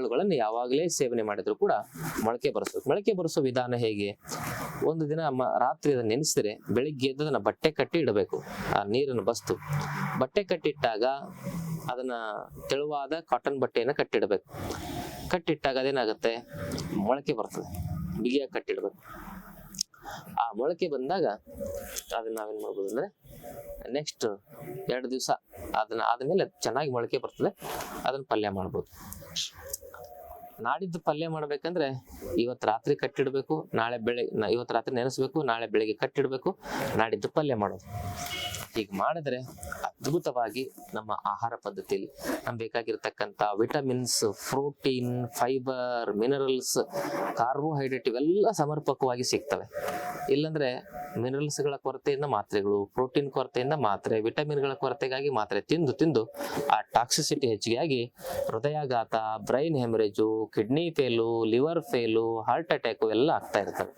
ಕಾಳುಗಳನ್ನು ಯಾವಾಗಲೇ ಸೇವನೆ ಮಾಡಿದ್ರು ಕೂಡ ಮೊಳಕೆ ಬರಿಸ್ಬೇಕು ಮೊಳಕೆ ಬರಿಸೋ ವಿಧಾನ ಹೇಗೆ? ಒಂದು ದಿನ ರಾತ್ರಿ ಅದನ್ನ ನೆನೆಸಿದ್ರೆ ಬೆಳಿಗ್ಗೆ ಎದ್ದು ಅದನ್ನ ಬಟ್ಟೆ ಕಟ್ಟಿ ಇಡಬೇಕು. ಆ ನೀರನ್ನು ಬಸ್ತು. ಬಟ್ಟೆ ಕಟ್ಟಿಟ್ಟಾಗ ಅದನ್ನ ತೆಳುವಾದ ಕಾಟನ್ ಬಟ್ಟೆಯನ್ನು ಕಟ್ಟಿಡಬೇಕು. ಕಟ್ಟಿಟ್ಟಾಗ ಅದೇನಾಗುತ್ತೆ? ಮೊಳಕೆ ಬರ್ತದೆ. ಬಿಗಿಯಾಗಿ ಕಟ್ಟಿಡ್ಬೇಕು. ಆ ಮೊಳಕೆ ಬಂದಾಗ ಅದನ್ನ ನಾವೇನ್ ಮಾಡ್ಬೋದು ಅಂದ್ರೆ ನೆಕ್ಸ್ಟ್ ಎರಡು ದಿವಸ ಅದನ್ನ ಆದ್ಮೇಲೆ ಚೆನ್ನಾಗಿ ಮೊಳಕೆ ಬರ್ತದೆ. ಅದನ್ನ ಪಲ್ಯ ಮಾಡ್ಬೋದು. ನಾಡಿದ್ದು ಪಲ್ಯ ಮಾಡ್ಬೇಕಂದ್ರೆ ಇವತ್ತು ರಾತ್ರಿ ಕಟ್ಟಿಡ್ಬೇಕು, ನಾಳೆ ಬೆಳಗ್ಗೆ ಇವತ್ತು ರಾತ್ರಿ ನೆನೆಸ್ಬೇಕು, ನಾಳೆ ಬೆಳಿಗ್ಗೆ ಕಟ್ಟಿಡ್ಬೇಕು, ನಾಡಿದ್ದು ಪಲ್ಯ ಮಾಡೋದು. ಹೀಗೆ ಮಾಡಿದ್ರೆ ಅದ್ಭುತವಾಗಿ ನಮ್ಮ ಆಹಾರ ಪದ್ಧತಿಯಲ್ಲಿ ನಮ್ಗೆ ಬೇಕಾಗಿರ್ತಕ್ಕಂಥ vitamins, protein, fibre, minerals, carbohydrate ಇವೆಲ್ಲ ಸಮರ್ಪಕವಾಗಿ ಸಿಗ್ತವೆ. ಇಲ್ಲಂದ್ರೆ ಮಿನರಲ್ಸ್ಗಳ ಕೊರತೆಯಿಂದ ಮಾತ್ರೆಗಳು, ಪ್ರೋಟೀನ್ ಕೊರತೆಯಿಂದ ಮಾತ್ರೆ, ವಿಟಮಿನ್ಗಳ ಕೊರತೆಗಾಗಿ ಮಾತ್ರೆ ತಿಂದು ತಿಂದು ಆ ಟಾಕ್ಸಿಸಿಟಿ ಹೆಚ್ಚಿಗೆ ಆಗಿ ಹೃದಯಾಘಾತ, brain haemorrhage, kidney fail, liver fail, heart attack ಎಲ್ಲ ಆಗ್ತಾ ಇರ್ತವೆ.